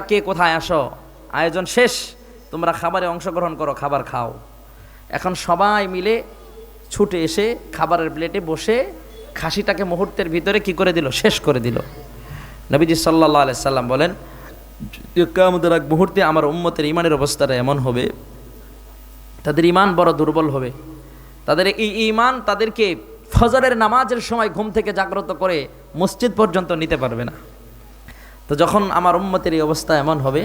কে কোথায় আসো? আয়োজন শেষ। তোমরা খাবারে অংশগ্রহণ করো, খাবার খাও। এখন সবাই মিলে ছুটে এসে খাবারের প্লেটে বসে খাসিটাকে মুহূর্তের ভিতরে কি করে দিল? শেষ করে দিল। নবীজি সাল্লাহ সাল্লাম বলেন আমাদের এক মুহূর্তে আমার উম্মতের ইমানের অবস্থাটা এমন হবে। তাদের ইমান বড় দুর্বল হবে। তাদের এই ইমান তাদেরকে ফজরের নামাজের সময় ঘুম থেকে জাগ্রত করে মসজিদ পর্যন্ত নিতে পারবে না। তো যখন আমার উম্মতের এই অবস্থা এমন হবে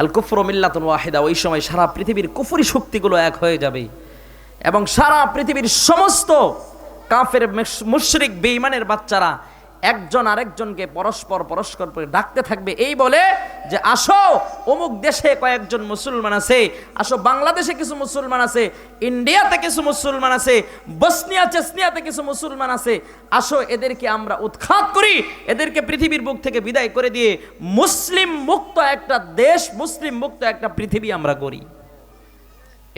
আল কুফর মিল্লাতুন ওয়াহিদা, ওই সময় সারা পৃথিবীর কুফুরি শক্তিগুলো এক হয়ে যাবে এবং সারা পৃথিবীর সমস্ত কাফের মুশরিক, বেঈমানের বাচ্চারা একজন আরেকজনকে পরস্পর পরস্পর ডাকতে থাকবে। এই বলে যে, আসো, অমুক দেশে কয়েকজন মুসলমান আছে, আসো, বাংলাদেশে কিছু মুসলমান আছে, ইন্ডিয়াতে কিছু মুসলমান আছে, বসনিয়া, চেসনিয়াতে কিছু মুসলমান আছে, আসো, এদেরকে আমরা উৎখাত করি, এদেরকে পৃথিবীর বুক থেকে বিদায় করে দিয়ে মুসলিম মুক্ত একটা দেশ, মুসলিম মুক্ত একটা পৃথিবী আমরা করি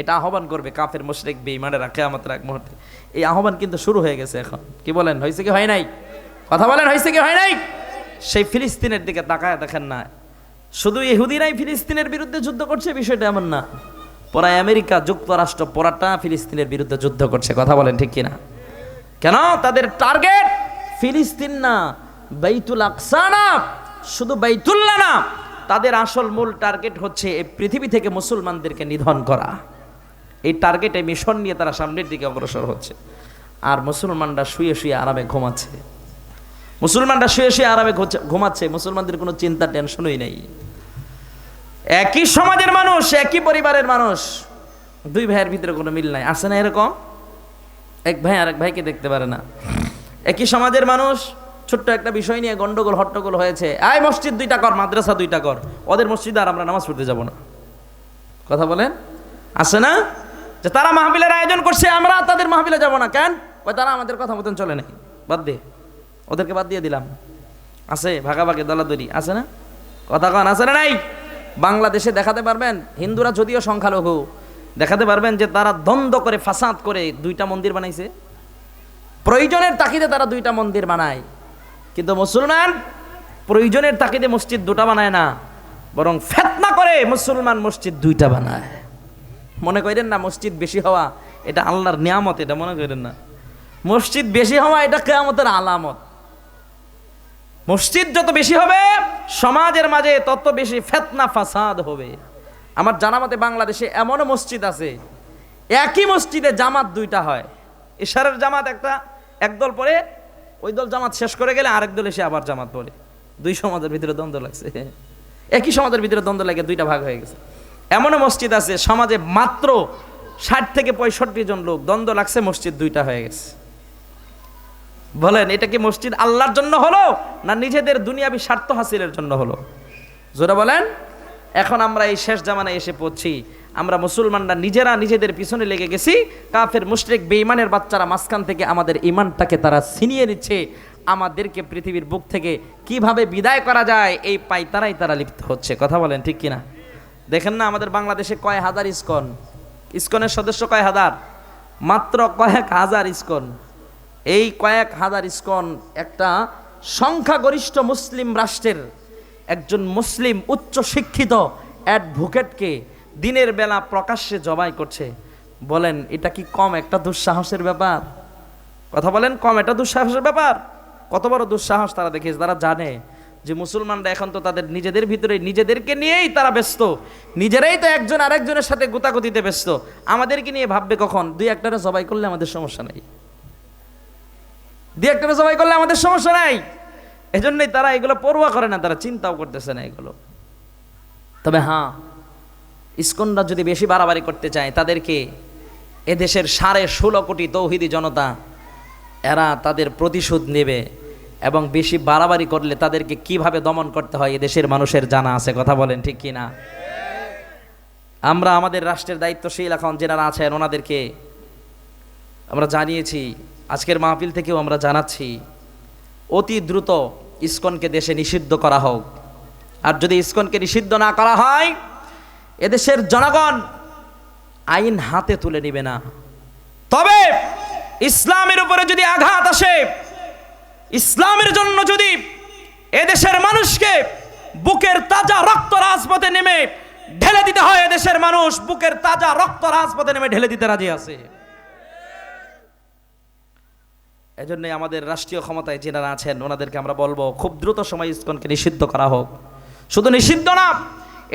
এটা আহ্বান করবে কাফের, মুশরিক, বেঈমানেরা কিয়ামতের এক মুহূর্তে। এই আহ্বান কিন্তু শুরু হয়ে গেছে এখন। কি বলেন, হয়েছে কি, হয় নাই? কথা বলেন হয়েছে কি, হয় নাই? সেই ফিলিস্তিনের দিকে তাকায় দেখেন না। শুধু ইহুদিরাই ফিলিস্তিনের বিরুদ্ধে যুদ্ধ করছে, বিষয়টা এমন না। পরা আমেরিকা যুক্তরাষ্ট্র পরাটা ফিলিস্তিনের বিরুদ্ধে যুদ্ধ করছে, কথা বলেন ঠিক কিনা? কেন? তাদের টার্গেট ফিলিস্তিন না, বাইতুল আকসা না, শুধু বাইতুল্লাহ না। তাদের আসল মূল টার্গেট হচ্ছে এই পৃথিবী থেকে মুসলমানদেরকে নিধন করা। এই টার্গেটে মিশন নিয়ে তারা সামনের দিকে অগ্রসর হচ্ছে। আর মুসলমানরা শুয়ে শুয়ে আরামে ঘুমাচ্ছে। মুসলমানরা শুয়ে শুয়ে আরামে ঘুমাচ্ছে, মুসলমানদের কোনো চিন্তা টেনশনই নেই। একই সমাজের মানুষ, একই পরিবারের মানুষ, দুই ভাইয়ের ভিতরে কোনো মিল নাই। আছে না এরকম? এক ভাই আর এক ভাইকে দেখতে পারে না। একই সমাজের মানুষ, ছোট্ট একটা বিষয় নিয়ে গন্ডগোল, হট্টগোল হয়েছে। আয় মসজিদ দুইটা কর, মাদ্রাসা দুইটা কর। ওদের মসজিদে আর আমরা নামাজ পড়তে যাব না। কথা বলেন? আছে না? যে তারা মাহবিলের আয়োজন করছে, আমরা তাদের মাহবিলে যাব না। কেন? ওই তারা আমাদের কথা মতন চলে নাই। বাদ দে। ওদেরকে বাদ দিয়ে দিলাম। আছে, ভাগাভাগি, দলাদলি, আছে না? কথা কন, আছে না নাই? বাংলাদেশে দেখাতে পারবেন, হিন্দুরা যদিও সংখ্যালঘু, দেখাতে পারবেন যে তারা দ্বন্দ্ব করে, ফাসাদ করে দুইটা মন্দির বানাইছে। প্রয়োজনের তাকিদে তারা দুইটা মন্দির বানায়। কিন্তু মুসলমান প্রয়োজনের তাকিদে মসজিদ দুটা বানায় না, বরং ফেতনা করে মুসলমান মসজিদ দুইটা বানায়। মনে করেন না মসজিদ বেশি হওয়া, এটা আল্লাহর নিয়ামত, এটা মনে করেন না। মসজিদ বেশি হওয়া, এটা কেয়ামতের আলামত। মসজিদ যত বেশি হবে, সমাজের মাঝে তত বেশি ফেতনা, ফাসাদ হবে। আমার জানা মতে বাংলাদেশে এমনও মসজিদ আছে, একই মসজিদে জামাত দুইটা হয়। ইশারের জামাত একটা একদল পরে ওই দল জামাত শেষ করে গেলে আরেক দল এসে আবার জামাত পড়ে। দুই সমাজের ভিতরে দ্বন্দ্ব লাগছে। একই সমাজের ভিতরে দ্বন্দ্ব লাগে, দুইটা ভাগ হয়ে গেছে। এমনও মসজিদ আছে, সমাজে মাত্র ষাট থেকে পঁয়ষট্টি জন লোক, দ্বন্দ্ব লাগছে, মসজিদ দুইটা হয়ে গেছে। বলেন, এটা কি মসজিদ আল্লাহর জন্য হলো, না নিজেদের দুনিয়াবি স্বার্থ হাসিলের জন্য হলো? জোরা বলেন, এখন আমরা এই শেষ জামানায় এসে পড়ছি। আমরা মুসলমানরা নিজেরা নিজেদের পিছনে লেগে গেছি, কাফের, মুশরিক, বেঈমানের বাচ্চারা মাঝখান থেকে আমাদের ইমানটাকে তারা ছিনিয়ে নিচ্ছে। আমাদেরকে পৃথিবীর বুক থেকে কীভাবে বিদায় করা যায়, এই পাইতারাই তারা লিপ্ত হচ্ছে। কথা বলেন, ঠিক কিনা? দেখেন না, আমাদের বাংলাদেশে কয় হাজার ইস্কন? ইস্কনের সদস্য কয় হাজার? মাত্র কয়েক হাজার ইস্কন। এই কয়েক হাজার ইস্কন একটা সংখ্যাগরিষ্ঠ মুসলিম রাষ্ট্রের একজন মুসলিম উচ্চ শিক্ষিত অ্যাডভোকেটকে দিনের বেলা প্রকাশ্যে জবাই করছে। বলেন, এটা কি কম একটা দুঃসাহসের ব্যাপার? কথা বলেন, কম একটা দুঃসাহসের ব্যাপার? কত বড় দুঃসাহস তারা দেখিয়েছে? তারা জানে যে মুসলমানরা এখন তো তাদের নিজেদের ভিতরে নিজেদেরকে নিয়েই তারা ব্যস্ত। নিজেরাই তো একজন আরেকজনের সাথে গুতাগুতিতে ব্যস্ত। আমাদেরকে নিয়ে ভাববে কখন? দুই একটারে জবাই করলে আমাদের সমস্যা নেই। দুই একটা জবাই করলে আমাদের সমস্যা নাই। এজন্যই তারা এগুলো পড়ুয়া করে না, তারা চিন্তাও করতেছে না এগুলো। তবে হ্যাঁ ইস্কনরা যদি বেশি বাড়াবাড়ি করতে চায়, তাদেরকে এদেশের সাড়ে ষোলো কোটি তৌহিদি জনতা, এরা তাদের প্রতিশোধ নেবে এবং বেশি বাড়াবাড়ি করলে তাদেরকে কীভাবে দমন করতে হয়, এদেশের মানুষের জানা আছে, কথা বলেন ঠিক কি না আমরা আমাদের রাষ্ট্রের দায়িত্বশীল এখন যারা আছেন, ওনাদেরকে আমরা জানিয়েছি আজকের মাহফিল থেকেও আমরা জানাচ্ছি, অতি দ্রুত ইস্কনকে দেশে নিষিদ্ধ করা হোক। আর যদি ইস্কনকে নিষিদ্ধ না করা হয়, এদেশের জনগণ আইন হাতে তুলে নিবে না। তবে ইসলামের উপরে যদি আঘাত আসে, ইসলামের জন্য যদি এদেশের মানুষকে বুকের তাজা রক্ত রাজপথে নেমে ঢেলে দিতে হয়, এদেশের মানুষ বুকের তাজা রক্ত রাজপথে নেমে ঢেলে দিতে রাজি আছে। এজন্যই আমাদের রাষ্ট্রীয় ক্ষমতায় যেনারা আছেন, ওনাদেরকে আমরা বলব খুব দ্রুত সময় ইস্কনকে নিষিদ্ধ করা হোক। শুধু নিষিদ্ধ না,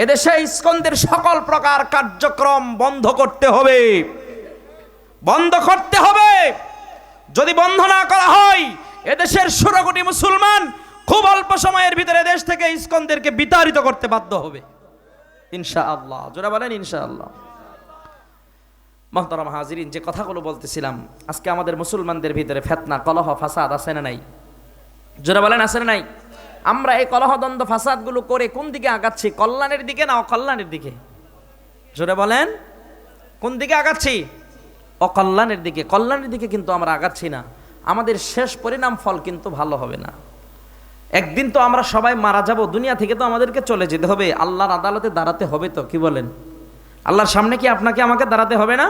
এদেশে ইস্কনদের সকল প্রকার কার্যক্রম বন্ধ করতে হবে। বন্ধ করতে হবে। যদি বন্ধ না করা হয়, এদেশের ষোলো মুসলমান খুব অল্প সময়ের ভিতরে দেশ থেকে ইস্কনদেরকে বিতাড়িত করতে বাধ্য হবে। ইনশা আল্লাহ জোরা বলেন ইনশা আল্লাহ মহতরম হাজিরিন, যে কথাগুলো বলতেছিলাম, আজকে আমাদের মুসলমানদের ভিতরে ফেতনা, কলহ, ফাসাদ আছে না নাই? জোরা বলেন, আছে না নাই? আমরা এই কলহদ্বন্দ্ব ফাসাদগুলো করে কোন দিকে আগাচ্ছি? কল্যাণের দিকে না অকল্যাণের দিকে? জোরে বলেন, কোন দিকে আগাচ্ছি? অকল্যাণের দিকে। কল্যাণের দিকে কিন্তু আমরা আগাচ্ছি না। আমাদের শেষ পরিণাম ফল কিন্তু ভালো হবে না। একদিন তো আমরা সবাই মারা যাব, দুনিয়া থেকে তো আমাদেরকে চলে যেতে হবে। আল্লাহর আদালতে দাঁড়াতে হবে তো, কি বলেন? আল্লাহর সামনে কি আপনাকে আমাকে দাঁড়াতে হবে না?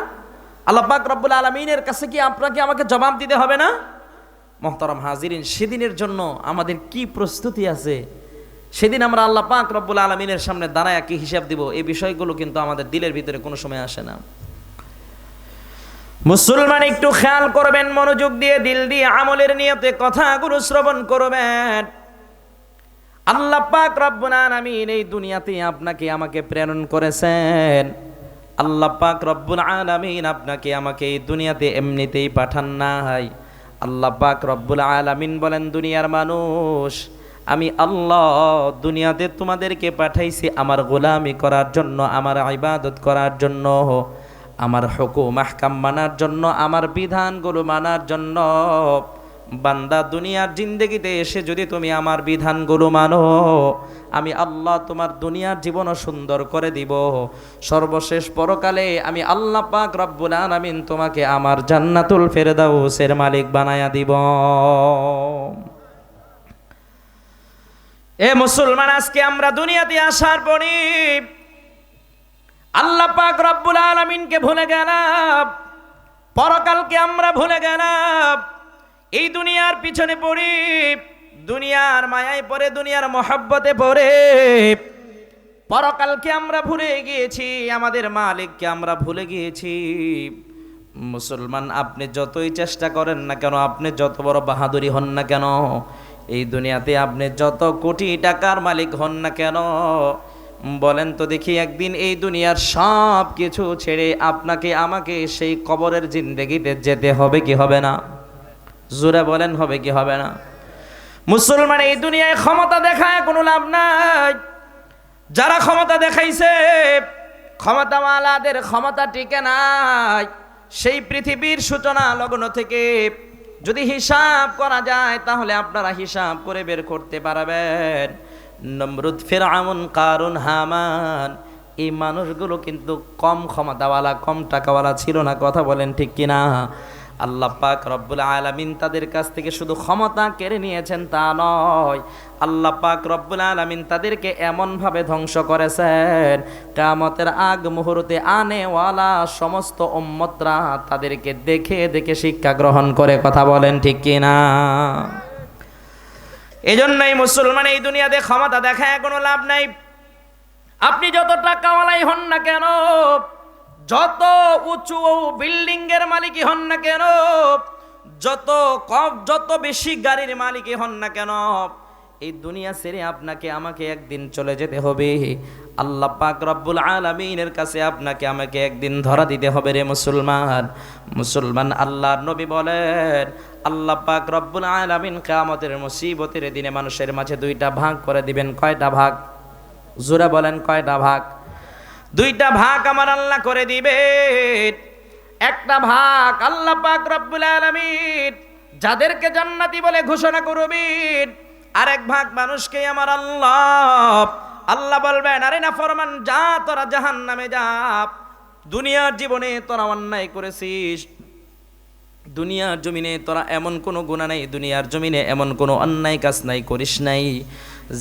আল্লাহ পাক রব্বুল আলমিনের কাছে কি আপনাকে আমাকে জবাব দিতে হবে না? মোহতরম হাজিরিন, সেদিনের জন্য আমাদের কি প্রস্তুতি আছে? সেদিন আমরা আল্লাহ পাক রব্বুল আলমিনের সামনে দাঁড়ায় কি হিসাব দিব? এই বিষয়গুলো কিন্তু আমাদের দিলের ভিতরে কোনো সময় আসে না। মুসলমান একটু খেয়াল করবেন, মনোযোগ দিয়ে, দিল দিয়ে, আমলের নিয়তে কথাগুলো শ্রবণ করবেন। আল্লাহ পাক রব্বুল আলামিন এই দুনিয়াতে আপনাকে আমাকে প্রেরণ করেছেন। আল্লাহ পাক রব্বুল আলামিন আপনাকে আমাকে এই দুনিয়াতে এমনিতেই পাঠান নাই। আল্লাহ পাক রব্বুল আলামিন বলেন, দুনিয়ার মানুষ, আমি আল্লাহ দুনিয়াতে তোমাদেরকে পাঠাইছি আমার গোলামি করার জন্য, আমার ইবাদত করার জন্য, আমার হুকুম, আহকাম মানার জন্য, আমার বিধানগুলো মানার জন্য বান্দা দুনিয়ার জিন্দগিতে এসে যদি তুমি আমার বিধানগুলো মানো, আমি আল্লাহ তোমার দুনিয়ার জীবনও সুন্দর করে দিব। সর্বশেষ পরকালে আমি আল্লাহ পাক রব্বুল আলামিন তোমাকে আমার জান্নাতুল ফেরদাউসের মালিক বানায়া দিব। এ মুসলমান, আজকে আমরা দুনিয়াতে আসার পরে আল্লাহ পাক রব্বুল আলামিনকে ভুলে গেলাম, পরকালকে আমরা ভুলে গেলাম। এই দুনিয়ার পিছনে পড়ি, দুনিয়ার মায়ায় পড়ে, দুনিয়ার মহাব্বতে পড়ে। পরকালকে আমরা ভুলে গিয়েছি, আমাদের মালিককে আমরা ভুলে গিয়েছি। মুসলমান, আপনি যতই চেষ্টা করেন না কেন, আপনি যত বড় বাহাদুরি হন না কেন, এই দুনিয়াতে আপনি যত কোটি টাকার মালিক হন না কেন, বলেন তো দেখি একদিন এই দুনিয়ার সব কিছু ছেড়ে আপনাকে, আমাকে সেই কবরের জিন্দগিতে যেতে হবে কি হবে না? জোরে বলেন, হবে কি হবে না? মুসলমান এই দুনিয়ায় ক্ষমতা দেখায়, কোনো লাভ নাই। যারা ক্ষমতা দেখাইছে ক্ষমতাওয়ালাদের ক্ষমতা টিকে নাই। সেই পৃথিবীর সূচনা লগ্ন থেকে যদি হিসাব করা যায়, তাহলে আপনারা হিসাব করে বের করতে পারবেন। নমরুদ ফেরাউন কারুন, হামান, এই মানুষগুলো কিন্তু কম ক্ষমতাওয়ালা, কম টাকাওয়ালা ছিল না, কথা বলেন ঠিক কিনা? আল্লাহ পাক রব্বুল আলামিন তাদের কাছ থেকে শুধু ক্ষমতা কেড়ে নিয়েছেন তা নয়। আল্লাহ পাক রব্বুল আলামিন তাদেরকে এমনভাবে ধ্বংস করেছেন কামতের আগ মুহূর্তে আনেওয়ালা সমস্ত উম্মতরা তাদেরকে দেখে দেখে শিক্ষা গ্রহণ করে কথা বলেন ঠিক কিনা? এজন্যই মুসলমান এই দুনিয়াতে ক্ষমতা দেখায় কোনো লাভ নাই। আপনি যত টাকাওয়ালাই হন না কেন যত উঁচু বিল্ডিং এর মালিকই হন না কেন, যত কম, যত বেশি গাড়ির মালিকই হন না কেন, এই দুনিয়া ছেড়ে আপনাকে, আমাকে একদিন চলে যেতে হবে। আল্লাহ পাক রব্বুল আলমিনের কাছে আপনাকে, আমাকে একদিন ধরা দিতে হবে রে মুসলমান। মুসলমান আল্লাহর নবী বলেন, আল্লাহ পাক রব্বুল আলমিন কামতের মুসিবতের দিনে মানুষের মাঝে দুইটা ভাগ করে দিবেন। কয়টা ভাগ? জোরা বলেন কয়টা ভাগ? দুইটা ভাগ আমার আল্লাহ করে দিবেন একটা ভাগ আল্লাহ পাক রব্বুল আলামিন যাদেরকে জান্নাতি বলে ঘোষণা করবেন। আরেক ভাগ মানুষকে আমার আল্লাহ আল্লাহ বলবেন, আরে না ফরমান, যা, তোরা জাহান নামে যা। দুনিয়ার জীবনে তোরা অন্যায় করেছিস। দুনিয়ার জমিনে তোরা এমন কোনো গুণা নাই, দুনিয়ার জমিনে এমন কোনো অন্যায় কাজ নাই, করিস নাই।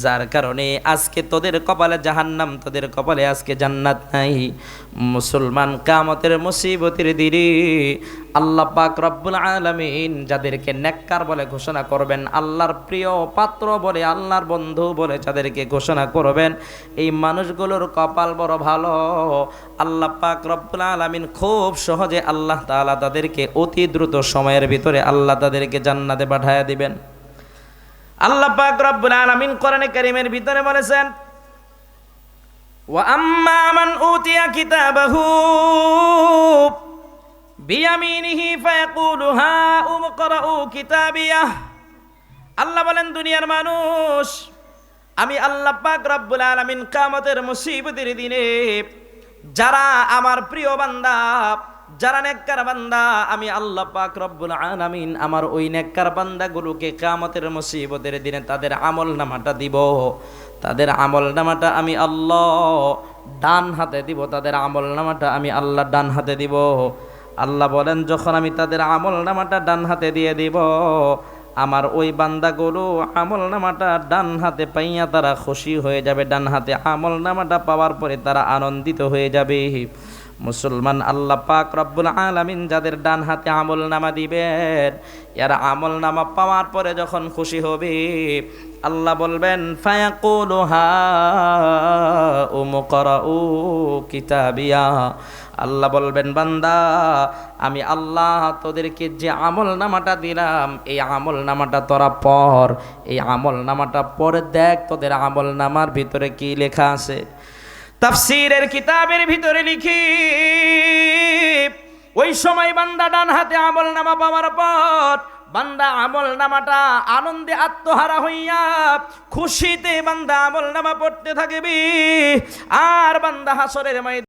যার কারণে আজকে তোদের কপালে জাহান্নাম, তোদের কপালে আজকে জান্নাত নাই। মুসলমান কামতের মুসিবতের দিনে আল্লাহ পাক রব্বুল আলামিন যাদেরকে নেককার বলে ঘোষণা করবেন, আল্লাহর প্রিয় পাত্র বলে, আল্লাহর বন্ধু বলে যাদেরকে ঘোষণা করবেন, এই মানুষগুলোর কপাল বড় ভালো। আল্লাহ পাক রব্বুল আলামিন খুব সহজে আল্লাহ তাআলা তাদেরকে অতি দ্রুত সময়ের ভিতরে আল্লাহ তাদেরকে জান্নাতে পাঠায়া দিবেন। আল্লাহ পাক রব্বুল আলামিন কোরআনে কারীমের ভিতরে বলেছেন, ওয়া আম্মা মান উতিয়া কিতাবাহু বিয়ামিনিহি ফায়াকুলু, হা উমকরাউ কিতাবিয়াহ আল্লাহ বলেন, দুনিয়ার মানুষ, আমি আল্লাহ পাক রব্বুল আলামিন কিয়ামতের মুসিবতের দিনে যারা আমার প্রিয় বান্দা যারা নেককার বান্দা, আমি আল্লাহ পাক রব্বুল আলামিন আমার ওই নেককার বান্দাগুলোকে কিয়ামতের মুসিবতের দিনে তাদের আমল নামাটা দিব। তাদের আমল নামাটা আমি আল্লাহ ডান হাতে দিব, তাদের আমল নামাটা আমি আল্লাহ ডান হাতে দিব। আল্লাহ বলেন, যখন আমি তাদের আমল নামাটা ডান হাতে দিয়ে দিব, আমার ওই বান্দা বান্দাগুলো আমল নামাটা ডান হাতে পাইয়া তারা খুশি হয়ে যাবে। ডান হাতে আমল নামাটা পাওয়ার পরে তারা আনন্দিত হয়ে যাবে। মুসলমান আল্লাহ পাক রব্বুল আলামিন যাদের ডান হাতে আমল নামা দিবেন, এরা আমল নামা পাওয়ার পরে যখন খুশি হবে, আল্লাহ বলবেন আল্লাহ বলবেন, বান্দা, আমি আল্লাহ তোদেরকে যে আমল নামাটা দিলাম, এই আমল নামাটা তোরা পর এই আমল নামাটা পরে দেখ তোদের আমল নামার ভিতরে কি লেখা আছে। তাফসিরের কিতাবের ভিতরে লিখি, ওই সময় বান্দা ডান হাতে আমল নামা পাওয়ার পর বান্দা আমল নামাটা আনন্দে আত্মহারা হইয়া খুশিতে বান্দা আমল নামা পড়তে থাকবি। আর বান্দা হাসরের ময়দানে